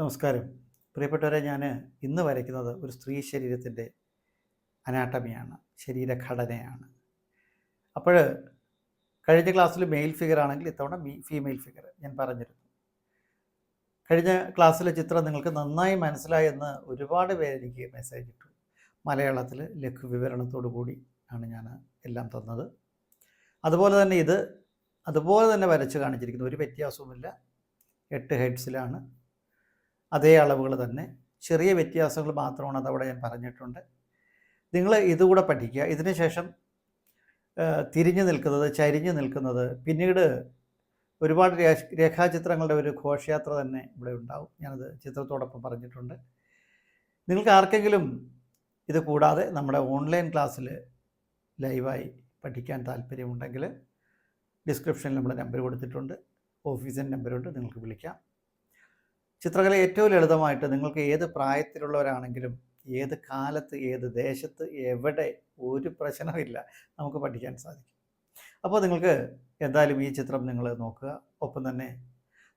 നമസ്കാരം. പ്രിയപ്പെട്ടവരെ ഞാൻ ഇന്ന് വരയ്ക്കുന്നത് ഒരു സ്ത്രീ ശരീരത്തിന്റെ അനാട്ടമിയാണ് ശരീരഘടനയാണ്. അപ്പോൾ കഴിഞ്ഞ ക്ലാസ്സിൽ മെയിൽ ഫിഗർ ആണെങ്കിൽ ഇത്തവണ ഫീമെയിൽ ഫിഗർ ഞാൻ പറഞ്ഞിരുന്നു. കഴിഞ്ഞ ക്ലാസ്സിലെ ചിത്രം നിങ്ങൾക്ക് നന്നായി മനസ്സിലായെന്ന് ഒരുപാട് പേര് എനിക്ക് മെസ്സേജ് ഇട്ടു. മലയാളത്തിൽ ലഘു വിവരണത്തോടു കൂടി ആണ് ഞാൻ എല്ലാം തന്നത്. അതുപോലെ തന്നെ ഇത് അതുപോലെ തന്നെ വരച്ച് കാണിച്ചിരിക്കുന്നു. ഒരു വ്യത്യാസവുമില്ല. എട്ട് ഹെഡ്സിലാണ് അതേ അളവുകൾ തന്നെ. ചെറിയ വ്യത്യാസങ്ങൾ മാത്രമാണ് അതവിടെ ഞാൻ പറഞ്ഞിട്ടുണ്ട്. നിങ്ങൾ ഇതുകൂടെ പഠിക്കുക. ഇതിനുശേഷം തിരിഞ്ഞു നിൽക്കുന്നത് ചരിഞ്ഞു നിൽക്കുന്നത് പിന്നീട് ഒരുപാട് രേഖാചിത്രങ്ങളുടെ ഒരു ഘോഷയാത്ര തന്നെ ഇവിടെ ഉണ്ടാവും. ഞാനത് ചിത്രത്തോടൊപ്പം പറഞ്ഞിട്ടുണ്ട്. നിങ്ങൾക്ക് ആർക്കെങ്കിലും ഇത് കൂടാതെ നമ്മുടെ ഓൺലൈൻ ക്ലാസ്സിൽ ലൈവായി പഠിക്കാൻ താല്പര്യമുണ്ടെങ്കിൽ ഡിസ്ക്രിപ്ഷനിൽ നമ്മുടെ നമ്പർ കൊടുത്തിട്ടുണ്ട്. ഓഫീസിന്റെ നമ്പറുണ്ട്. നിങ്ങൾക്ക് വിളിക്കാം. ചിത്രകല ഏറ്റവും ലളിതമായിട്ട് നിങ്ങൾക്ക് ഏത് പ്രായത്തിലുള്ളവരാണെങ്കിലും ഏത് കാലത്ത് ഏത് ദേശത്ത് എവിടെ ഒരു പ്രശ്നമില്ല നമുക്ക് പഠിക്കാൻ സാധിക്കും. അപ്പോൾ നിങ്ങൾക്ക് എന്തായാലും ഈ ചിത്രം നിങ്ങൾ നോക്കുക. ഒപ്പം തന്നെ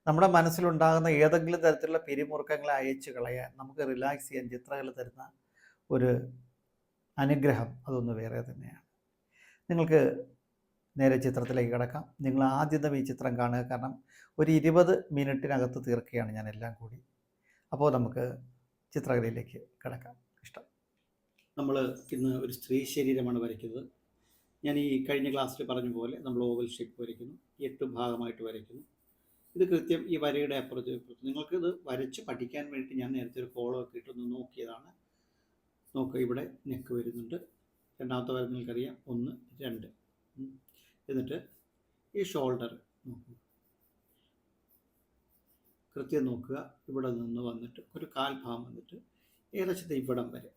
നമ്മുടെ മനസ്സിലുണ്ടാകുന്ന ഏതെങ്കിലും തരത്തിലുള്ള പിരിമുറുക്കങ്ങളെ അയച്ചു കളയാൻ നമുക്ക് റിലാക്സ് ചെയ്യാൻ ചിത്രകല തരുന്ന ഒരു അനുഗ്രഹം അതൊന്ന് വേറെ തന്നെയാണ്. നിങ്ങൾക്ക് നേരെ ചിത്രത്തിലേക്ക് കിടക്കാം. നിങ്ങൾ ആദ്യം ഈ ചിത്രം കാണുക. കാരണം ഒരു ഇരുപത് മിനിറ്റിനകത്ത് തീർക്കുകയാണ് ഞാൻ എല്ലാം കൂടി. അപ്പോൾ നമുക്ക് ചിത്രകലയിലേക്ക് കിടക്കാം. ഇഷ്ടം. നമ്മൾ ഇന്ന് ഒരു സ്ത്രീ ശരീരമാണ് വരയ്ക്കുന്നത്. ഞാൻ ഈ കഴിഞ്ഞ ക്ലാസ്സിൽ പറഞ്ഞ പോലെ നമ്മൾ ഓവൽ ഷേപ്പ് വരയ്ക്കുന്നു. എട്ട് ഭാഗമായിട്ട് വരയ്ക്കുന്നു. ഇത് കൃത്യം ഈ വരയുടെ അപ്പുറത്ത് നിങ്ങൾക്ക് ഇത് വരച്ച് പഠിക്കാൻ വേണ്ടി ഞാൻ നേരത്തെ ഒരു ഫോളോ ഒക്കെ ഇട്ടൊന്ന് നോക്കിയതാണ്. നോക്കുക ഇവിടെ നെക്ക് വരുന്നുണ്ട്. രണ്ടാമത്തെ വര നിങ്ങൾക്കറിയാം. ഒന്ന് രണ്ട്. എന്നിട്ട് ഈ ഷോൾഡർ നോക്കുക കൃത്യം നോക്കുക. ഇവിടെ നിന്ന് വന്നിട്ട് ഒരു കാൽഭാഗം വന്നിട്ട് ഏകദേശത്തെ ഇവിടം വരെ.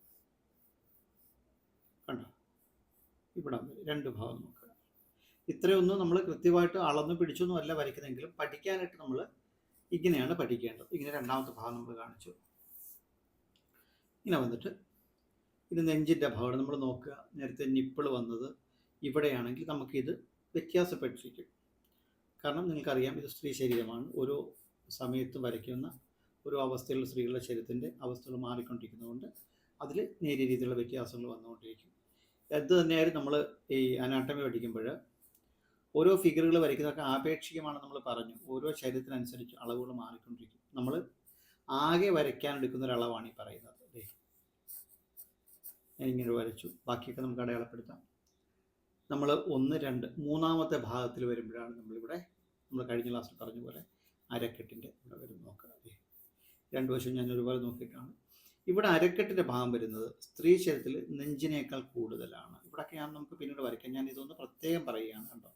കണ്ടോ? ഇവിടം വരെ. രണ്ട് ഭാഗം നോക്കുക. ഇത്രയൊന്നും നമ്മൾ കൃത്യമായിട്ട് അളന്ന് പിടിച്ചൊന്നും അല്ല വരയ്ക്കുന്നെങ്കിലും പഠിക്കാനായിട്ട് നമ്മൾ ഇങ്ങനെയാണ് പഠിക്കേണ്ടത്. ഇങ്ങനെ രണ്ടാമത്തെ ഭാഗം നമ്മൾ കാണിച്ചു. ഇങ്ങനെ വന്നിട്ട് ഇത് നെഞ്ചിന്റെ ഭാഗം നമ്മൾ നോക്കുക. നേരത്തെ നിപ്പിൾ വന്നത് ഇവിടെയാണെങ്കിൽ നമുക്കിത് വ്യത്യാസപ്പെട്ടിരിക്കും. കാരണം നിങ്ങൾക്കറിയാം ഇത് സ്ത്രീ ശരീരമാണ്. ഓരോ സമയത്തും വരയ്ക്കുന്ന ഒരു അവസ്ഥയിലുള്ള സ്ത്രീകളുടെ ശരീരത്തിന്റെ അവസ്ഥകൾ മാറിക്കൊണ്ടിരിക്കുന്നതുകൊണ്ട് അതിൽ നേരിയ രീതിയിലുള്ള വ്യത്യാസങ്ങൾ വന്നുകൊണ്ടിരിക്കും. അത് തന്നെയായിരുന്നു നമ്മൾ ഈ അനാട്ടമി പഠിക്കുമ്പോൾ ഓരോ ഫിഗറുകൾ വരയ്ക്കുന്നതൊക്കെ ആപേക്ഷികമാണ് നമ്മൾ പറഞ്ഞു. ഓരോ ശരീരത്തിനനുസരിച്ച് അളവുകൾ മാറിക്കൊണ്ടിരിക്കും. നമ്മൾ ആകെ വരയ്ക്കാൻ എടുക്കുന്ന ഒരു അളവാണ് ഈ പറയുന്നത്. ഞാൻ ഇങ്ങനെ വരച്ചു. ബാക്കിയൊക്കെ നമുക്ക് അടയാളപ്പെടുത്താം. നമ്മൾ ഒന്ന് രണ്ട് മൂന്നാമത്തെ ഭാഗത്തിൽ വരുമ്പോഴാണ് നമ്മളിവിടെ നമ്മൾ കഴിഞ്ഞ ക്ലാസ്സിൽ പറഞ്ഞ പോലെ അരക്കെട്ടിന്റെ ഇവിടെ വരും നോക്കുക രണ്ടു രണ്ട് വശം ഞാൻ ഒരുപാട് നോക്കിയിട്ടാണ്. ഇവിടെ അരക്കെട്ടിന്റെ ഭാഗം വരുന്നത് സ്ത്രീ ശരീരത്തിൽ നെഞ്ചിനേക്കാൾ കൂടുതലാണ്. ഇവിടെയൊക്കെ ഞാൻ നമുക്ക് പിന്നീട് വരയ്ക്കാം. ഞാൻ ഇതൊന്ന് പ്രത്യേകം പറയുകയാണ് കണ്ടോ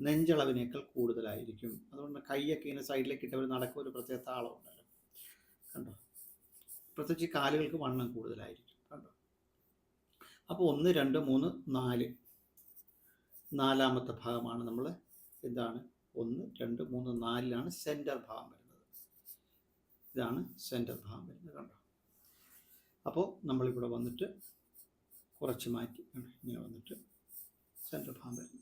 നെഞ്ചളവിനേക്കാൾ കൂടുതലായിരിക്കും. അതുകൊണ്ട് കൈയൊക്കെ ഇങ്ങനെ സൈഡിലേക്ക് ഇട്ടവർ നടക്കുക ഒരു പ്രത്യേക താളമുണ്ടല്ലോ കണ്ടോ? പ്രത്യേകിച്ച് കാലുകൾക്ക് വണ്ണം കൂടുതലായിരിക്കും. കണ്ടോ? അപ്പോൾ ഒന്ന് രണ്ട് മൂന്ന് നാല്. നാലാമത്തെ ഭാഗമാണ് നമ്മൾ എന്താണ്? ഒന്ന് രണ്ട് മൂന്ന് നാലിലാണ് സെന്റർ ഭാഗം വരുന്നത്. ഇതാണ് സെന്റർ ഭാഗം വരുന്നത് കണ്ടോ? അപ്പോൾ നമ്മളിവിടെ വന്നിട്ട് കുറച്ച് മാറ്റി? ഇങ്ങനെ വന്നിട്ട് സെന്റർ ഭാഗം വരുന്നു.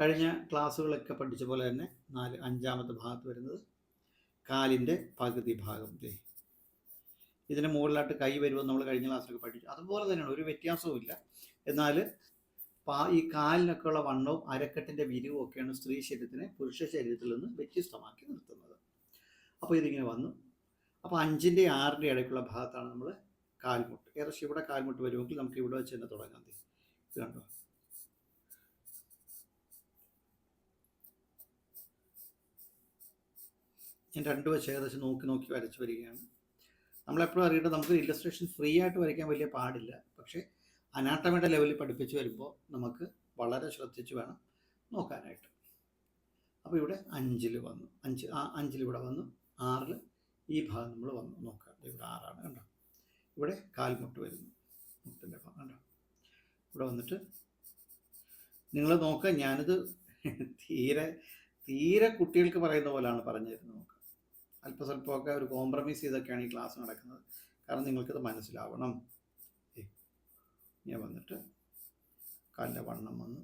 കഴിഞ്ഞ ക്ലാസ്സുകളൊക്കെ പഠിച്ച പോലെ തന്നെ നാല് അഞ്ചാമത്തെ ഭാഗത്ത് വരുന്നത് കാലിന്റെ പകുതി ഭാഗം ദേ. ഇതിന് മുകളിലായിട്ട് കൈ വരുമെന്ന് നമ്മൾ കഴിഞ്ഞ ക്ലാസ്സിലൊക്കെ പഠിച്ചു. അതുപോലെ തന്നെയാണ് ഒരു വ്യത്യാസവും ഇല്ല എന്നാൽ പാ ഈ കാലിനൊക്കെ ഉള്ള വണ്ണവും അരക്കെട്ടിന്റെ വിരിവും ഒക്കെയാണ് സ്ത്രീ ശരീരത്തിനെ പുരുഷ ശരീരത്തിൽ നിന്ന് വ്യത്യസ്തമാക്കി നിർത്തുന്നത്. അപ്പോൾ ഇതിങ്ങനെ വന്നു. അപ്പോൾ അഞ്ചിന്റെ ആറിന്റെ ഇടയ്ക്കുള്ള ഭാഗത്താണ് നമ്മൾ കാൽമുട്ട്. ഏകദേശം ഇവിടെ കാൽമുട്ട് വരുമെങ്കിൽ നമുക്ക് ഇവിടെ വെച്ച് തന്നെ തുടങ്ങാം. ഇത് കണ്ടോ? ഞാൻ രണ്ടു വശം ഏകദേശം നോക്കി നോക്കി വരച്ച് വരികയാണ്. നമ്മളെപ്പോഴും അറിയേണ്ടത് നമുക്ക് ഇല്ലസ്ട്രേഷൻ ഫ്രീ ആയിട്ട് വരയ്ക്കാൻ വലിയ പാടില്ല. പക്ഷേ അനാട്ടമിയുടെ ലെവലിൽ പഠിപ്പിച്ച് വരുമ്പോൾ നമുക്ക് വളരെ ശ്രദ്ധിച്ച് വേണം നോക്കാനായിട്ട്. അപ്പോൾ ഇവിടെ അഞ്ചിൽ വന്നു. അഞ്ച് ആ അഞ്ചിൽ ഇവിടെ വന്നു. ആറിൽ ഈ ഭാഗം നമ്മൾ വന്നു. നോക്കാം ഇവിടെ ആറാണ് കണ്ടോ? ഇവിടെ കാൽമുട്ട് വരുന്നു. മുട്ടിന്റെ ഭാഗം കണ്ടോ? ഇവിടെ വന്നിട്ട് നിങ്ങൾ നോക്കുക. ഞാനിത് തീരെ തീരെ കുട്ടികൾക്ക് പറയുന്ന പോലെയാണ് പറഞ്ഞു തരുന്നത് നോക്കുക അല്പസ്വല്പമൊക്കെ ഒരു കോംപ്രമൈസ് ചെയ്തൊക്കെയാണ് ഈ ക്ലാസ് നടക്കുന്നത്. കാരണം നിങ്ങൾക്കിത് മനസ്സിലാവണം. ഇങ്ങനെ വന്നിട്ട് കാലിന്റെ വണ്ണം വന്നു.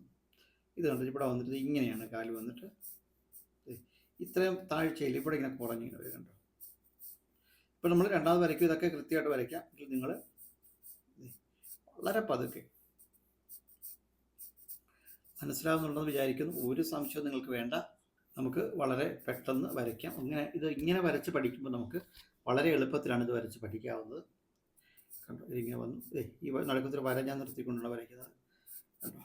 ഇത് കണ്ടിട്ട് ഇവിടെ വന്നിട്ട് ഇങ്ങനെയാണ് കാൽ വന്നിട്ട്. ഇത്രയും താഴ്ചയിൽ ഇവിടെ ഇങ്ങനെ കുറഞ്ഞിങ്ങനെ വരും ഇപ്പോൾ നമ്മൾ രണ്ടാമത് വരയ്ക്കും. ഇതൊക്കെ കൃത്യമായിട്ട് വരയ്ക്കാം. എങ്കിൽ നിങ്ങൾ വളരെ പതുക്കെ മനസ്സിലാവുന്നുണ്ടെന്ന് വിചാരിക്കുന്നു. ഒരു സംശയവും നിങ്ങൾക്ക് വേണ്ട. നമുക്ക് വളരെ പെട്ടെന്ന് വരയ്ക്കാം. ഇങ്ങനെ ഇത് ഇങ്ങനെ വരച്ച് പഠിക്കുമ്പോൾ നമുക്ക് വളരെ എളുപ്പത്തിലാണ് ഇത് വരച്ച് പഠിക്കാവുന്നത്. കണ്ടോ? ഇതിങ്ങനെ വന്നു ഈ നടക്കത്തിൽ വര ഞാൻ നിർത്തിക്കൊണ്ടാണ് വരയ്ക്കുന്നത് കണ്ടോ?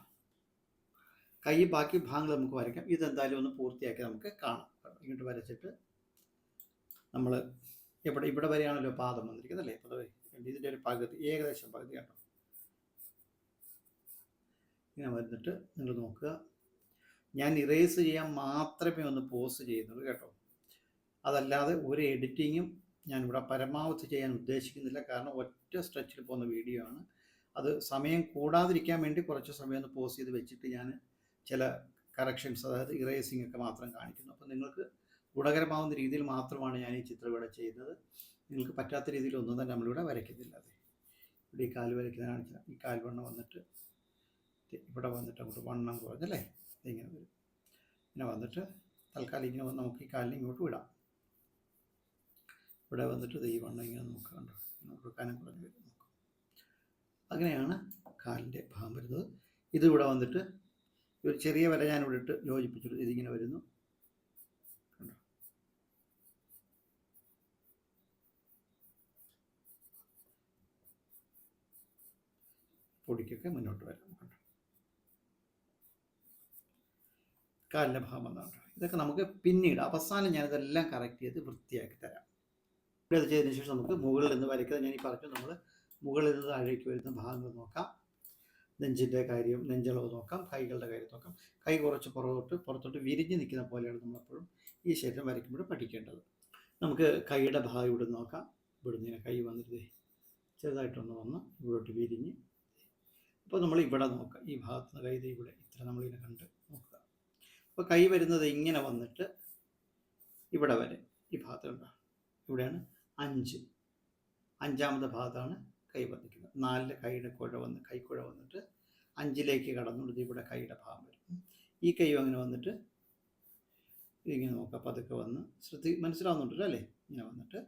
കൈ ബാക്കി ഭാഗങ്ങൾ നമുക്ക് വരയ്ക്കാം. ഇതെന്തായാലും ഒന്ന് പൂർത്തിയാക്കി നമുക്ക് കാണാം. ഇങ്ങോട്ട് വരച്ചിട്ട് നമ്മൾ ഇവിടെ ഇവിടെ വരെയാണല്ലോ പാദം വന്നിരിക്കുന്നത് അല്ലേ? അപ്പോൾ ഇതിന്റെ ഒരു പകുതി ഏകദേശം പകുതി കണ്ടോ? ഇങ്ങനെ വന്നിട്ട് നിങ്ങൾ നോക്കുക. ഞാൻ ഇറേസ് ചെയ്യാൻ മാത്രമേ ഒന്ന് പോസ് ചെയ്യുന്നുള്ളൂ കേട്ടോ. അതല്ലാതെ ഒരു എഡിറ്റിങ്ങും ഞാൻ ഇവിടെ പരമാവധി ചെയ്യാൻ ഉദ്ദേശിക്കുന്നില്ല. കാരണം ഒറ്റ സ്ട്രെച്ചിൽ പോകുന്ന വീഡിയോ ആണ്. അത് സമയം കൂടാതിരിക്കാൻ വേണ്ടി കുറച്ച് സമയം ഒന്ന് പോസ് ചെയ്ത് വെച്ചിട്ട് ഞാൻ ചില കറക്ഷൻസ് അതായത് ഇറേസിംഗ് ഒക്കെ മാത്രം കാണിക്കുന്നു. അപ്പോൾ നിങ്ങൾക്ക് ഗുണകരമാവുന്ന രീതിയിൽ മാത്രമാണ് ഞാൻ ഈ ചിത്രം ഇവിടെ ചെയ്തത്. നിങ്ങൾക്ക് പറ്റാത്ത രീതിയിൽ ഒന്നും തന്നെ നമ്മളിവിടെ വരയ്ക്കുന്നില്ല. അതെ. ഇവിടെ ഈ കാൽ വരയ്ക്കുന്ന കാണിച്ചാൽ ഈ കാൽവണ്ണം വന്നിട്ട് ഇവിടെ വന്നിട്ട് അങ്ങോട്ട് വണ്ണം കുറഞ്ഞല്ലേ ഇങ്ങനെ വരും. ഇങ്ങനെ വന്നിട്ട് തൽക്കാലം ഇങ്ങനെ നമുക്ക് ഈ കാലിനെ ഇങ്ങോട്ട് വിടാം. ഇവിടെ വന്നിട്ട് ദൈവം ഈ ഇങ്ങനെ നമുക്ക് കണ്ടോ? ഇങ്ങനെ കനം നോക്കാം. അങ്ങനെയാണ് കാലിന്റെ ഭാഗം വരുന്നത്. ഇത് ഇവിടെ വന്നിട്ട് ഒരു ചെറിയ വര ഞാൻ ഇവിടെ ഇട്ട് യോജിപ്പിച്ചിട്ട് ഇതിങ്ങനെ വരുന്നു. കണ്ടോ? പൊടിക്കൊക്കെ മുന്നോട്ട് വരാം കണ്ടോ? കാലിന്റെ ഭാഗം വന്നാണ് ഇതൊക്കെ നമുക്ക് പിന്നീട് അവസാനം ഞാനിതെല്ലാം കറക്റ്റ് ചെയ്ത് വൃത്തിയാക്കി തരാം. ഇവിടെ അത് ചെയ്തതിന് ശേഷം നമുക്ക് മുകളിൽ നിന്ന് വരയ്ക്കുന്നത് ഞാൻ ഈ പറഞ്ഞു നമ്മൾ മുകളിൽ നിന്ന് താഴേക്ക് വരുന്ന ഭാഗങ്ങൾ നോക്കാം. നെഞ്ചിന്റെ കാര്യം നെഞ്ചളവ് നോക്കാം കൈകളുടെ കാര്യം നോക്കാം. കൈ കുറച്ച് പുറത്തോട്ട് പുറത്തോട്ട് വിരിഞ്ഞ് നിൽക്കുന്ന പോലെയാണ് നമ്മളെപ്പോഴും ഈ ശരീരം വരയ്ക്കുമ്പോൾ പഠിക്കേണ്ടത്. നമുക്ക് കൈയുടെ ഭാഗം ഇവിടെ നോക്കാം. ഇവിടുന്ന് കൈ വന്നിട്ട് ചെറുതായിട്ടൊന്ന് വന്ന് ഇവിടോട്ട് വിരിഞ്ഞ് അപ്പോൾ നമ്മൾ ഇവിടെ നോക്കാം. ഈ ഭാഗത്ത് നിന്ന് കൈ ഇവിടെ ഇത്ര നമ്മളിങ്ങനെ കണ്ട് നോക്കുക. അപ്പോൾ കൈ വരുന്നത് ഇങ്ങനെ വന്നിട്ട് ഇവിടെ വരെ ഈ ഭാഗത്തുണ്ട് ഇവിടെയാണ് അഞ്ച്. അഞ്ചാമത്തെ ഭാഗത്താണ് കൈ വന്നിരിക്കുന്നത്. നാലിലെ കൈയുടെ കുഴ വന്ന് കൈക്കുഴ വന്നിട്ട് അഞ്ചിലേക്ക് കടന്നുകൊണ്ട് ഇവിടെ കൈയുടെ ഭാഗം വരും. ഈ കൈ അങ്ങനെ വന്നിട്ട്? ഇങ്ങനെ നോക്കാം പതുക്കെ വന്ന് ശ്രദ്ധി മനസ്സിലാവുന്നുണ്ടല്ലോ അല്ലേ? ഇങ്ങനെ വന്നിട്ട്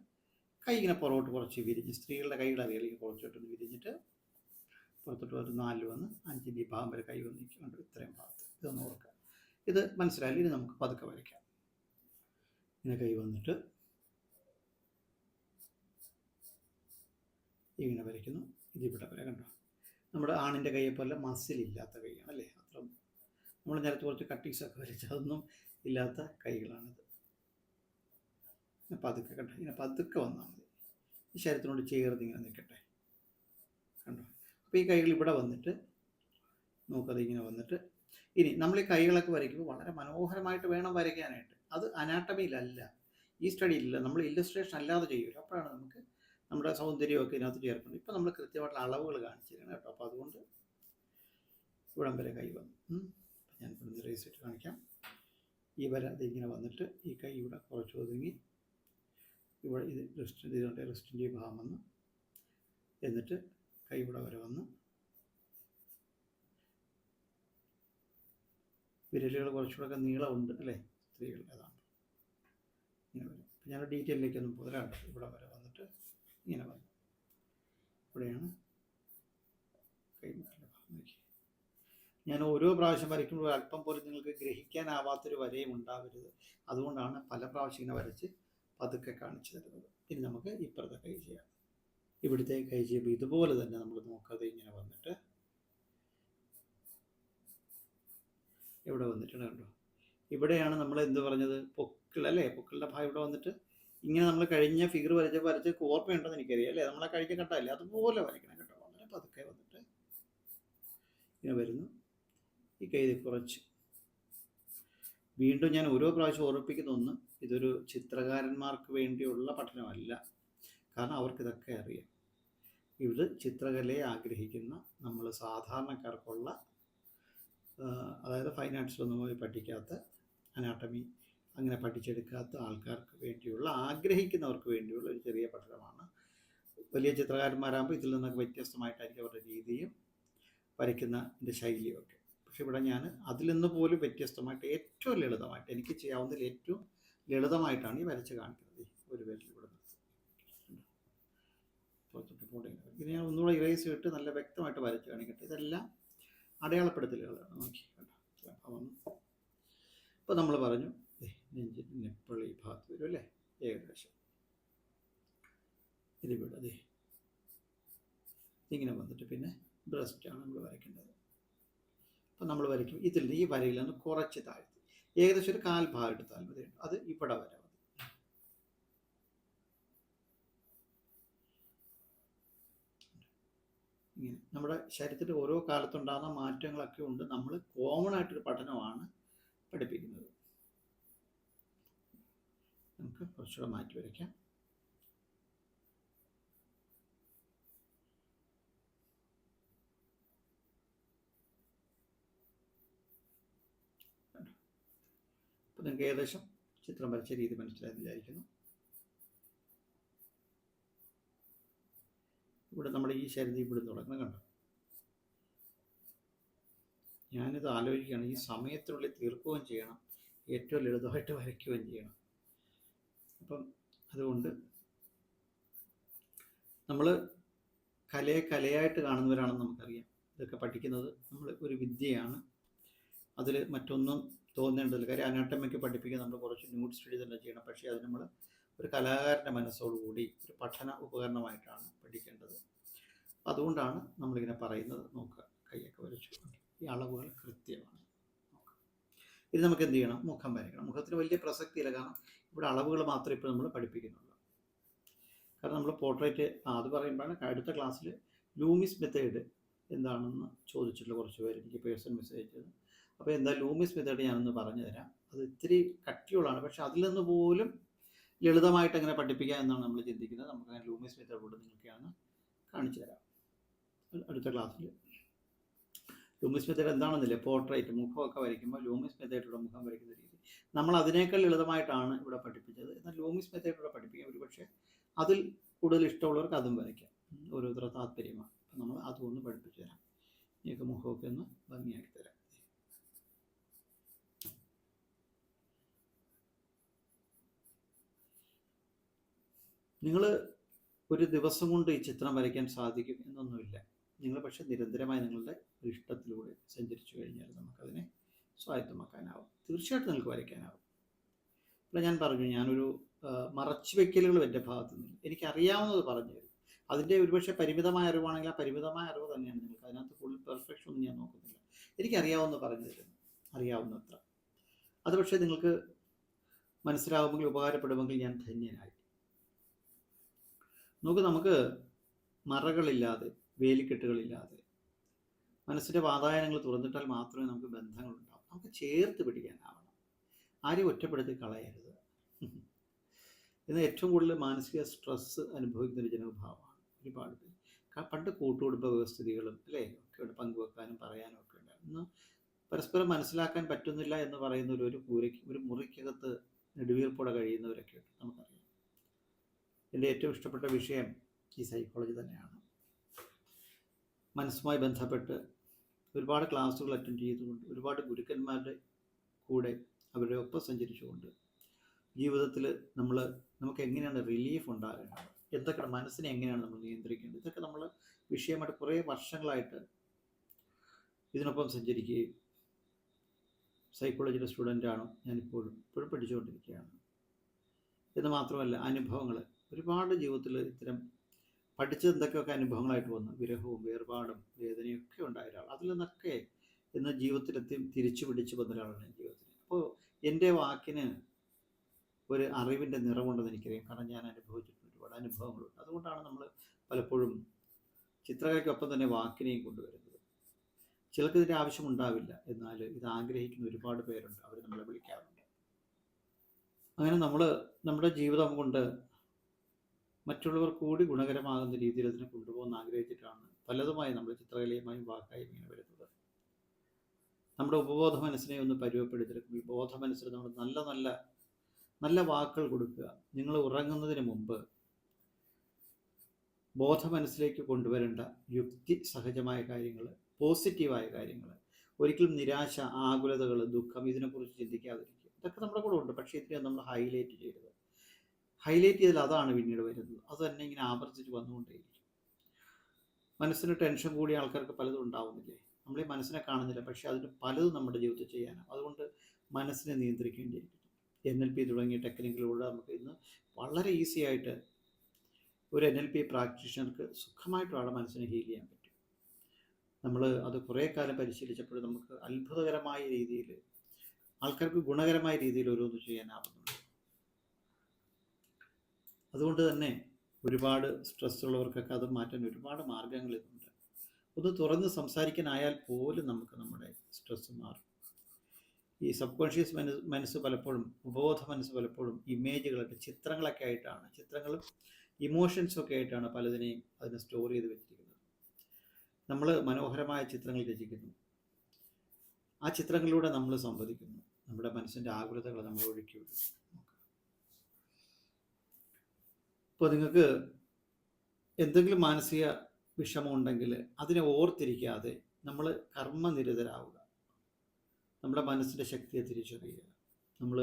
കൈ ഇങ്ങനെ പുറകോട്ട് കുറച്ച് വിരിഞ്ഞ് സ്ത്രീകളുടെ കൈകൾ അറിയാം കുറച്ചോട്ടൊന്ന് വിരിഞ്ഞിട്ട് പുറത്തോട്ട് വന്ന് നാലിൽ വന്ന് അഞ്ചിന്റെ ഈ ഭാഗം വരെ കൈ വന്ന് നിൽക്കുന്നുണ്ട് ഇത്രയും ഭാഗത്ത്. ഇതൊന്ന് ഓർക്കുക. ഇത് മനസ്സിലായാലും ഇനി നമുക്ക് പതുക്കെ വരയ്ക്കാം. ഇങ്ങനെ കൈ വന്നിട്ട് ഇങ്ങനെ വരയ്ക്കുന്നു. ഇതിവിടെ വരെ കണ്ടോ? നമ്മുടെ ആണിന്റെ കൈയെ പോലെ മസിൽ ഇല്ലാത്ത കൈയാണ് അല്ലേ? അത്ര നമ്മൾ നേരത്തെ കുറച്ച് കട്ടിങ്സ് ഒക്കെ വരച്ച് അതൊന്നും ഇല്ലാത്ത കൈകളാണിത്. പതുക്കെ കണ്ടോ? ഇങ്ങനെ പതുക്കെ വന്നാൽ മതി. ഈ ശരീരത്തിനോട് ചേർന്ന് ഇങ്ങനെ നിൽക്കട്ടെ. കണ്ടോ? അപ്പോൾ ഈ കൈകൾ ഇവിടെ വന്നിട്ട് നോക്കത് ഇങ്ങനെ വന്നിട്ട്. ഇനി നമ്മൾ ഈ കൈകളൊക്കെ വരയ്ക്കുമ്പോൾ വളരെ മനോഹരമായിട്ട് വേണം വരയ്ക്കാനായിട്ട്. അത് അനാട്ടമിയിലല്ല ഈ സ്റ്റഡിയിലല്ല നമ്മൾ ഇല്ലസ്ട്രേഷൻ അല്ലാതെ ചെയ്യൂല അപ്പോഴാണ് നമുക്ക് നമ്മുടെ സൗന്ദര്യമൊക്കെ ഇതിനകത്ത് ചേർക്കുന്നത് ഇപ്പം നമ്മൾ കൃത്യമായിട്ടുള്ള അളവുകൾ കാണിച്ചു തരണം കേട്ടോ. അപ്പോൾ അതുകൊണ്ട് ഇവിടം വരെ കൈ വന്നു. ഞാൻ ഇവിടുന്ന് റേസ് ഇട്ട് കാണിക്കാം. ഈ വര ഇതിങ്ങനെ വന്നിട്ട് ഈ കൈ ഇവിടെ കുറച്ച് ഒതുങ്ങി ഇവിടെ ഇത് റിസ്റ്റ് ഇതിന്റെ റിസ്റ്റിന്റെ ഭാഗം വന്ന് എന്നിട്ട് കൈ ഇവിടെ വരെ വന്ന് വിരലുകൾ കുറച്ചുകൂടെ നീളമുണ്ട് അല്ലേ? സ്ത്രീകളുടേതാണ്. ഇങ്ങനെ വരും. ഞാൻ ഡീറ്റെയിലേക്ക് ഒന്നും പോരാണ്ട് ഇവിടെ വരെ ഇങ്ങനെ വന്നു. ഇവിടെയാണ് ഞാൻ ഓരോ പ്രാവശ്യം വരയ്ക്കുമ്പോൾ അല്പം പോലും നിങ്ങൾക്ക് ഗ്രഹിക്കാനാവാത്തൊരു വരയും ഉണ്ടാവരുത്. അതുകൊണ്ടാണ് പല പ്രാവശ്യം ഇങ്ങനെ വരച്ച് പതുക്കെ കാണിച്ചു തരുന്നത്. ഇനി നമുക്ക് ഇപ്പുറത്തെ കൈ ചെയ്യാം. ഇവിടുത്തെ കൈ ചെയ്യുമ്പോൾ ഇതുപോലെ തന്നെ നമ്മൾ നോക്കാതെ ഇങ്ങനെ വന്നിട്ട് ഇവിടെ വന്നിട്ടുണ്ട് ഇവിടെയാണ് നമ്മൾ എന്ത് പറഞ്ഞത്? പൊക്കിൾ അല്ലേ? പൊക്കിളിന്റെ ഭാഗം ഇവിടെ വന്നിട്ട് ഇങ്ങനെ നമ്മൾ കഴിഞ്ഞ ഫിഗർ വരച്ച വരച്ച് ഓർമ്മയുണ്ടെന്ന് എനിക്കറിയാം അല്ലേ? നമ്മളെ കഴിഞ്ഞ കണ്ടല്ലേ അതുപോലെ വരയ്ക്കണം കേട്ടോ. വളരെ പതുക്കെ വന്നിട്ട് ഇങ്ങനെ വരുന്നു. ഈ കൈതി കുറച്ച്. വീണ്ടും ഞാൻ ഓരോ പ്രാവശ്യം ഓർമ്മിപ്പിക്കുന്ന ഒന്ന് ഇതൊരു ചിത്രകാരന്മാർക്ക് വേണ്ടിയുള്ള പഠനമല്ല. കാരണം അവർക്കിതൊക്കെ അറിയാം. ഇത് ചിത്രകലയെ ആഗ്രഹിക്കുന്ന നമ്മൾ സാധാരണക്കാർക്കുള്ള അതായത് ഫൈൻ ആർട്സിലൊന്നും പോയി പഠിക്കാത്ത അനാട്ടമി അങ്ങനെ പഠിച്ചെടുക്കാത്ത ആൾക്കാർക്ക് വേണ്ടിയുള്ള ആഗ്രഹിക്കുന്നവർക്ക് വേണ്ടിയുള്ള ഒരു ചെറിയ പഠനമാണ്. വലിയ ചിത്രകാരന്മാരാകുമ്പോൾ ഇതിൽ നിന്നൊക്കെ വ്യത്യസ്തമായിട്ടായിരിക്കും അവരുടെ രീതിയും വരയ്ക്കുന്നതിന്റെ ശൈലിയും ഒക്കെ പക്ഷെ ഇവിടെ ഞാൻ അതിൽ നിന്ന് പോലും വ്യത്യസ്തമായിട്ട് ഏറ്റവും ലളിതമായിട്ട് എനിക്ക് ചെയ്യാവുന്നതിൽ ഏറ്റവും ലളിതമായിട്ടാണ് ഈ വരച്ച് കാണിക്കുന്നത്. ഒരു പേരിൽ ഇവിടെ ഇത് ഞാൻ ഒന്നുകൂടെ ഇറേസ് ഇട്ട് നല്ല വ്യക്തമായിട്ട് വരച്ച് കാണിക്കട്ടെ. ഇതെല്ലാം അടയാളപ്പെടുത്തലുകളാണ്. നോക്കി. കണ്ടോ? അപ്പം നമ്മൾ പറഞ്ഞു നെഞ്ചിന്റെ നെപ്പളി ഭാഗത്ത് വരും അല്ലേ? ഏകദേശം. ഇതിവിടെ അതെ ഇങ്ങനെ വന്നിട്ട് പിന്നെ ബ്രസ്റ്റാണ് നമ്മൾ വരയ്ക്കേണ്ടത്. അപ്പോൾ നമ്മൾ വരയ്ക്കും. ഇതിൽ നിന്ന് ഈ വരയിൽ നിന്ന് കുറച്ച് താഴ്ത്തി. ഏകദേശം ഒരു കാൽ ഭാഗം എടുത്താൽ മതി അത് ഇവിടെ വരെ ഇങ്ങനെ. നമ്മുടെ ശരീരത്തിന്റെ ഓരോ കാലത്തുണ്ടാകുന്ന മാറ്റങ്ങളൊക്കെ ഉണ്ട്. നമ്മൾ കോമൺ ആയിട്ടൊരു പഠനമാണ് പഠിപ്പിക്കുന്നത്. നമുക്ക് കുറച്ചുകൂടെ മാറ്റി വരയ്ക്കാം അപ്പോൾ നിങ്ങൾക്ക് ഏകദേശം ചിത്രം വരച്ച രീതി മനസ്സിലായി വിചാരിക്കുന്നു ഇവിടെ നമ്മുടെ ഈ ശരീരം ഇവിടെ തുടങ്ങുന്നത് കണ്ടോ ഞാനിത് ആലോചിക്കുകയാണ് ഈ സമയത്തിനുള്ളിൽ തീർക്കുകയും ചെയ്യണം ഏറ്റവും ലളിതമായിട്ട് വരയ്ക്കുകയും ചെയ്യണം അപ്പം അതുകൊണ്ട് നമ്മൾ കലയെ കലയായിട്ട് കാണുന്നവരാണെന്ന് നമുക്കറിയാം. ഇതൊക്കെ പഠിക്കുന്നത് നമ്മൾ ഒരു വിദ്യയാണ്. അതിൽ മറ്റൊന്നും തോന്നേണ്ടതില്ല. കാര്യം അനാട്ടമിക്ക് പഠിപ്പിക്കാൻ നമ്മൾ കുറച്ച് ന്യൂഡ് സ്റ്റഡി തന്നെ ചെയ്യണം. പക്ഷേ അത് നമ്മൾ ഒരു കലാകാരന്റെ മനസ്സോടുകൂടി ഒരു പഠന ഉപകരണമായിട്ടാണ് പഠിക്കേണ്ടത്. അതുകൊണ്ടാണ് നമ്മളിങ്ങനെ പറയുന്നത്. നോക്കുക കൈയൊക്കെ വരച്ചു. ഈ അളവുകൾ കൃത്യമാണ്. ഇത് നമുക്ക് എന്ത് ചെയ്യണം? മുഖം വരയ്ക്കണം. മുഖത്തിന് വലിയ പ്രസക്തിയില്ല. കാരണം ഇവിടെ അളവുകൾ മാത്രമേ ഇപ്പോൾ നമ്മൾ പഠിപ്പിക്കുന്നുള്ളൂ. കാരണം നമ്മൾ പോർട്രേറ്റ് അത് പറയുമ്പോഴാണ് അടുത്ത ക്ലാസ്സിൽ ലൂമിസ് മെത്തേഡ് എന്താണെന്ന് ചോദിച്ചിട്ടുള്ള കുറച്ച് പേര് എനിക്ക് പേഴ്സണൽ മെസ്സേജ് ചെയ്തത് അപ്പോൾ എന്താ ലൂമിസ് മെത്തേഡ് ഞാനൊന്ന് പറഞ്ഞു തരാം. അത് ഇത്തിരി കട്ടിയുള്ളതാണ്. പക്ഷെ അതിൽ നിന്ന് പോലും ലളിതമായിട്ട് എങ്ങനെ പഠിപ്പിക്കാം എന്നാണ് നമ്മൾ ചിന്തിക്കുന്നത്. നമുക്ക് അങ്ങനെ ലൂമിസ് മെത്തേഡ് കൊണ്ട് നിങ്ങൾക്ക് ഞാൻ കാണിച്ചു തരാം. അടുത്ത ക്ലാസ്സിൽ ലൂമിസ് മെത്തേഡ് എന്താണെന്നില്ല പോർട്രേറ്റ് മുഖമൊക്കെ വരയ്ക്കുമ്പോൾ ലൂമിസ് മെത്തേഡിലൂടെ മുഖം വരയ്ക്കുന്ന രീതി. നമ്മൾ അതിനേക്കാൾ ലളിതമായിട്ടാണ് ഇവിടെ പഠിപ്പിച്ചത്. എന്നാൽ ലൂമിസ് മെത്തേഡിലൂടെ പഠിപ്പിക്കാം ഒരു പക്ഷേ അതിൽ കൂടുതൽ ഇഷ്ടമുള്ളവർക്ക് അതും വരയ്ക്കാം. ഓരോരുത്തരുടെ താല്പര്യമാണ്. അപ്പം നമ്മൾ അതും ഒന്ന് പഠിപ്പിച്ചു തരാം. നിങ്ങൾക്ക് മുഖമൊക്കെ ഒന്ന് ഭംഗിയാക്കി തരാം. നിങ്ങൾ ഒരു ദിവസം കൊണ്ട് ഈ ചിത്രം വരയ്ക്കാൻ സാധിക്കും എന്നൊന്നുമില്ല. നിങ്ങൾ പക്ഷെ നിരന്തരമായി നിങ്ങളുടെ ഇഷ്ടത്തിലൂടെ സഞ്ചരിച്ചു കഴിഞ്ഞാൽ നമുക്കതിനെ സ്വായത്തമാക്കാനാവും. തീർച്ചയായിട്ടും നിങ്ങൾക്ക് വരയ്ക്കാനാവും. ഇവിടെ ഞാൻ പറഞ്ഞു ഞാനൊരു മറച്ചു വെക്കലുകളും എന്റെ ഭാഗത്തു നിന്ന് എനിക്കറിയാവുന്നത് പറഞ്ഞു തരും. അതിന്റെ ഒരുപക്ഷെ പരിമിതമായ അറിവാണെങ്കിൽ ആ പരിമിതമായ അറിവ് തന്നെയാണ് നിങ്ങൾക്ക്. അതിനകത്ത് ഫുൾ പെർഫെക്ഷൻ ഒന്നും ഞാൻ നോക്കുന്നില്ല. എനിക്കറിയാവുന്ന പറഞ്ഞു തരുന്നു അറിയാവുന്നത്ര. അത് പക്ഷേ നിങ്ങൾക്ക് മനസ്സിലാവുമെങ്കിൽ ഉപകാരപ്പെടുമെങ്കിൽ ഞാൻ ധന്യനായി. നോക്ക് നമുക്ക് മറകളില്ലാതെ വേലിക്കെട്ടുകളില്ലാതെ. മനസ്സിന്റെ വാതായനങ്ങൾ തുറന്നിട്ടാൽ മാത്രമേ നമുക്ക് ബന്ധങ്ങൾ ബന്ധങ്ങളുണ്ടാവും. നമുക്ക് ചേർത്ത് പിടിക്കാനാവണം. ആരെയും ഒറ്റപ്പെടുത്തി കളയരുത്. ഇന്ന് ഏറ്റവും കൂടുതൽ മാനസിക സ്ട്രെസ്സ് അനുഭവിക്കുന്ന ഒരു ജനവിഭാവമാണ് ഒരുപാട് പേര്. പണ്ട് കൂട്ടുകുടുംബ വ്യവസ്ഥിതികളും അല്ലേ ഒക്കെ ഉണ്ട് പങ്കുവെക്കാനും പറയാനും ഒക്കെ ഉണ്ടായിരുന്നു. ഇന്ന് പരസ്പരം മനസ്സിലാക്കാൻ പറ്റുന്നില്ല എന്ന് പറയുന്ന ഒരു കൂരയ്ക്ക് ഒരു മുറിക്കകത്ത് നെടുവീർപ്പോടെ കഴിയുന്നവരൊക്കെ ഉണ്ട് നമുക്കറിയാം. എന്റെ ഏറ്റവും ഇഷ്ടപ്പെട്ട വിഷയം ഈ സൈക്കോളജി തന്നെയാണ്. മനസ്സുമായി ബന്ധപ്പെട്ട് ഒരുപാട് ക്ലാസ്സുകൾ അറ്റൻഡ് ചെയ്തുകൊണ്ട് ഒരുപാട് ഗുരുക്കന്മാരുടെ കൂടെ അവരുടെ ഒപ്പം സഞ്ചരിച്ചുകൊണ്ട് ജീവിതത്തിൽ നമ്മൾ നമുക്ക് എങ്ങനെയാണ് റിലീഫ് ഉണ്ടാകേണ്ടത്? എന്തൊക്കെയാണ് മനസ്സിനെ എങ്ങനെയാണ് നമ്മൾ നിയന്ത്രിക്കേണ്ടത്? ഇതൊക്കെ നമ്മൾ വിഷയമായിട്ട് കുറേ വർഷങ്ങളായിട്ട് ഇതിനൊപ്പം സഞ്ചരിക്കുകയും സൈക്കോളജിയുടെ സ്റ്റുഡന്റാണ് ഞാനിപ്പോഴും ഇപ്പോഴും പഠിച്ചുകൊണ്ടിരിക്കുകയാണ്. എന്ന് മാത്രമല്ല അനുഭവങ്ങൾ ഒരുപാട് ജീവിതത്തിൽ ഇത്തരം പഠിച്ചത് എന്തൊക്കെയൊക്കെ അനുഭവങ്ങളായിട്ട് വന്നു? വിരഹവും വേർപാടും വേദനയൊക്കെ ഉണ്ടായ ഒരാൾ അതിൽ നിന്നൊക്കെ ഇന്ന് ജീവിതത്തിലെത്തി തിരിച്ചു പിടിച്ചു വന്ന ഒരാളാണ് ജീവിതത്തിൽ. അപ്പോൾ എന്റെ വാക്കിന് ഒരു അറിവിന്റെ നിറമുണ്ടെന്ന് എനിക്കറിയാം. കാരണം ഞാൻ അനുഭവിച്ചിട്ടുണ്ട് ഒരുപാട് അനുഭവങ്ങളുണ്ട്. അതുകൊണ്ടാണ് നമ്മൾ പലപ്പോഴും ചിത്രകലയ്ക്കൊപ്പം തന്നെ വാക്കിനെയും കൊണ്ടുവരുന്നത്. ചിലർക്ക് ഇതിന്റെ ആവശ്യമുണ്ടാവില്ല എന്നാൽ ഇത് ആഗ്രഹിക്കുന്ന ഒരുപാട് പേരുണ്ട്. അവർ നമ്മളെ വിളിക്കാറുണ്ട്. അങ്ങനെ നമ്മൾ നമ്മുടെ ജീവിതം കൊണ്ട് മറ്റുള്ളവർ കൂടി ഗുണകരമാകുന്ന രീതിയിൽ അതിനെ കൊണ്ടുപോകാൻ ആഗ്രഹിച്ചിട്ടാണ് പലതുമായി നമ്മൾ ചിത്രകലയുമായും വാക്കായും ഇങ്ങനെ വരുന്നത്. നമ്മുടെ ഉപബോധ മനസ്സിനെ ഒന്ന് പരുവപ്പെടുത്തിയെടുക്കും ഈ ബോധ മനസ്സിൽ നമ്മൾ നല്ല നല്ല നല്ല വാക്കുകൾ കൊടുക്കുക. നിങ്ങൾ ഉറങ്ങുന്നതിന് മുമ്പ് ബോധ മനസ്സിലേക്ക് കൊണ്ടുവരേണ്ട യുക്തി സഹജമായ കാര്യങ്ങൾ പോസിറ്റീവായ കാര്യങ്ങൾ ഒരിക്കലും നിരാശ ആകുലതകൾ ദുഃഖം ഇതിനെക്കുറിച്ച് ചിന്തിക്കാതിരിക്കുക. ഇതൊക്കെ നമ്മുടെ കൂടെ ഉണ്ട്. പക്ഷേ ഇതിനെ നമ്മൾ ഹൈലൈറ്റ് ചെയ്യരുത്. ഹൈലൈറ്റ് ചെയ്താൽ അതാണ് പിന്നീട് വരുന്നത്. അത് തന്നെ ഇങ്ങനെ ആവർത്തിച്ച് വന്നുകൊണ്ടേയിരിക്കും. മനസ്സിന് ടെൻഷൻ കൂടിയ ആൾക്കാർക്ക് പലതും ഉണ്ടാവുന്നില്ലേ? നമ്മൾ ഈ മനസ്സിനെ കാണുന്നില്ല പക്ഷെ അതിന് പലതും നമ്മുടെ ജീവിതത്തിൽ ചെയ്യാനാണ് അതുകൊണ്ട് മനസ്സിനെ നിയന്ത്രിക്കേണ്ടിയിരിക്കുന്നു. എൻ എൽ പി തുടങ്ങിയ ടെക്നിക്കിലൂടെ നമുക്ക് ഇന്ന് വളരെ ഈസി ആയിട്ട് ഒരു എൻ എൽ പി പ്രാക്ടീഷണർക്ക് സുഖമായിട്ട് ആളെ മനസ്സിനെ ഹീൽ ചെയ്യാൻ പറ്റും. നമ്മൾ അത് കുറേ കാലം പരിശീലിച്ചപ്പോൾ നമുക്ക് അത്ഭുതകരമായ രീതിയിൽ ആൾക്കാർക്ക് ഗുണകരമായ രീതിയിൽ ഓരോന്ന് ചെയ്യാനാവുന്നുണ്ട്. അതുകൊണ്ട് തന്നെ ഒരുപാട് സ്ട്രെസ് ഉള്ളവർക്കൊക്കെ അത് മാറ്റാൻ ഒരുപാട് മാർഗങ്ങൾ ഇതുണ്ട്. ഒന്ന് തുറന്ന് സംസാരിക്കാനായാൽ പോലും നമുക്ക് നമ്മുടെ സ്ട്രെസ് മാറും. ഈ സബ് കോൺഷ്യസ് മനസ്സ് മനസ്സ് പലപ്പോഴും ഉപബോധ മനസ്സ് പലപ്പോഴും ഇമേജുകളൊക്കെ ചിത്രങ്ങളൊക്കെ ആയിട്ടാണ് ചിത്രങ്ങളും ഇമോഷൻസും ഒക്കെ ആയിട്ടാണ് പലതിനെയും അതിനെ സ്റ്റോർ ചെയ്ത് വെച്ചിരിക്കുന്നത്. നമ്മൾ മനോഹരമായ ചിത്രങ്ങൾ രചിക്കുന്നു. ആ ചിത്രങ്ങളിലൂടെ നമ്മൾ സംവദിക്കുന്നു. നമ്മുടെ മനസ്സിന്റെ ആകുലതകൾ നമ്മൾ ഒഴുക്കി വിടും ഇപ്പോൾ നിങ്ങൾക്ക് എന്തെങ്കിലും മാനസിക വിഷമം വിഷമമുണ്ടെങ്കിൽ അതിനെ ഓർത്തിരിക്കാതെ നമ്മൾ കർമ്മനിരതരാവുക. നമ്മുടെ മനസ്സിന്റെ ശക്തിയെ തിരിച്ചറിയുക. നമ്മൾ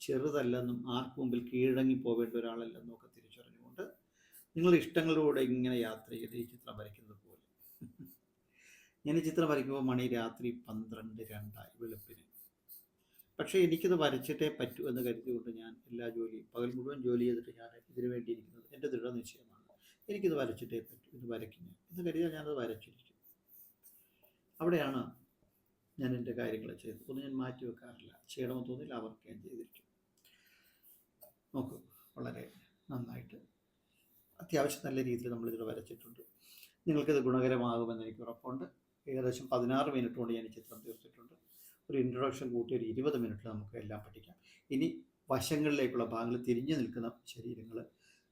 ചെറുതല്ലെന്നും ആർക്കു മുമ്പിൽ കീഴടങ്ങി പോവേണ്ട ഒരാളല്ലെന്നും ഒക്കെ തിരിച്ചറിഞ്ഞുകൊണ്ട് നിങ്ങളുടെ ഇഷ്ടങ്ങളിലൂടെ ഇങ്ങനെ യാത്ര ചെയ്ത് ഈ ചിത്രം വരയ്ക്കുന്നത് പോലെ. ഞാൻ ഈ ചിത്രം വരയ്ക്കുമ്പോൾ മണി രാത്രി പന്ത്രണ്ട് രണ്ടായി വെളുപ്പിന്. പക്ഷേ എനിക്കിത് വരച്ചിട്ടേ പറ്റൂ എന്ന് കരുതിക്കൊണ്ട് ഞാൻ എല്ലാ ജോലിയും പകൽ മുഴുവൻ ജോലി ചെയ്തിട്ട് ഞാൻ ഇതിനു വേണ്ടി ഇരിക്കുന്നത് എന്റെ ദൃഢനിശ്ചയമാണ്. എനിക്കിത് വരച്ചിട്ടേ പറ്റൂ ഇത് വരയ്ക്കും ഞാൻ. എന്ന് കരുതിയാൽ ഞാനത് വരച്ചിരിക്കും. അവിടെയാണ് ഞാൻ എന്റെ കാര്യങ്ങൾ ചെയ്തത്. ഒന്നും ഞാൻ മാറ്റി വെക്കാറില്ല. ചെയ്യണമെന്ന് തോന്നിയില്ല അവർക്ക് ഞാൻ ചെയ്തിരിക്കും. നോക്കൂ വളരെ നന്നായിട്ട് അത്യാവശ്യം നല്ല രീതിയിൽ നമ്മളിതിൽ വരച്ചിട്ടുണ്ട്. നിങ്ങൾക്കിത് ഗുണകരമാകുമെന്ന് എനിക്ക് ഉറപ്പുണ്ട്. ഏകദേശം പതിനാറ് മിനിറ്റ് കൊണ്ട് ഞാൻ ചിത്രം തീർത്തിട്ടുണ്ട്. ഒരു ഇൻട്രൊഡക്ഷൻ കൂട്ടി ഒരു ഇരുപത് മിനിറ്റിൽ നമുക്ക് എല്ലാം പഠിക്കാം. ഇനി വശങ്ങളിലേക്കുള്ള ഭാഗങ്ങൾ തിരിഞ്ഞു നിൽക്കുന്ന ശരീരങ്ങൾ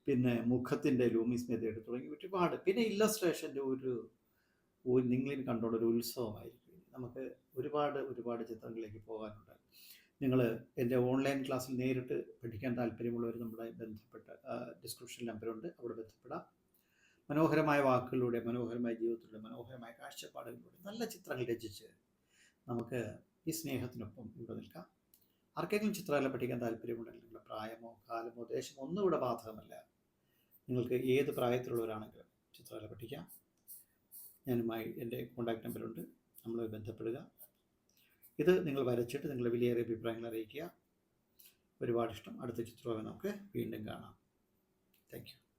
പിന്നെ മുഖത്തിന്റെ ലൂമിസ് എടുത്തു തുടങ്ങി ഒരുപാട്. പിന്നെ ഇല്ലസ്ട്രേഷന്റെ ഒരു നിങ്ങളിൽ കണ്ടുള്ള ഒരു ഉത്സവമായിരിക്കും. നമുക്ക് ഒരുപാട് ഒരുപാട് ചിത്രങ്ങളിലേക്ക് പോകാനുണ്ട്. നിങ്ങൾ എന്റെ ഓൺലൈൻ ക്ലാസ്സിൽ നേരിട്ട് പഠിക്കാൻ താല്പര്യമുള്ളവർ നമ്മുടെ ബന്ധപ്പെട്ട ഡിസ്ക്രിപ്ഷൻ നമ്പറുണ്ട് അവിടെ ബന്ധപ്പെടാം. മനോഹരമായ വാക്കുകളിലൂടെ മനോഹരമായ ജീവിതത്തിലൂടെ മനോഹരമായ കാഴ്ചപ്പാടുകളിലൂടെ നല്ല ചിത്രങ്ങൾ രചിച്ച് നമുക്ക് ഈ സ്നേഹത്തിനൊപ്പം ഇവിടെ നിൽക്കാം. ആർക്കെങ്കിലും ചിത്രകല പഠിക്കാൻ താല്പര്യമുണ്ടെങ്കിൽ നിങ്ങളുടെ പ്രായമോ കാലമോ ദേശമോ ഒന്നും ഇവിടെ ബാധകമല്ല. നിങ്ങൾക്ക് ഏത് പ്രായത്തിലുള്ളവരാണെങ്കിലും ചിത്രകല പഠിക്കാം. ഞാനുമായി എന്റെ കോണ്ടാക്ട് നമ്പറുണ്ട്. നമ്മൾ ബന്ധപ്പെടുക. ഇത് നിങ്ങൾ വരച്ചിട്ട് നിങ്ങളുടെ വിലയേറിയ അഭിപ്രായങ്ങൾ അറിയിക്കുക. ഒരുപാട് ഇഷ്ടം അടുത്ത ചിത്രമായി നമുക്ക് വീണ്ടും കാണാം. താങ്ക്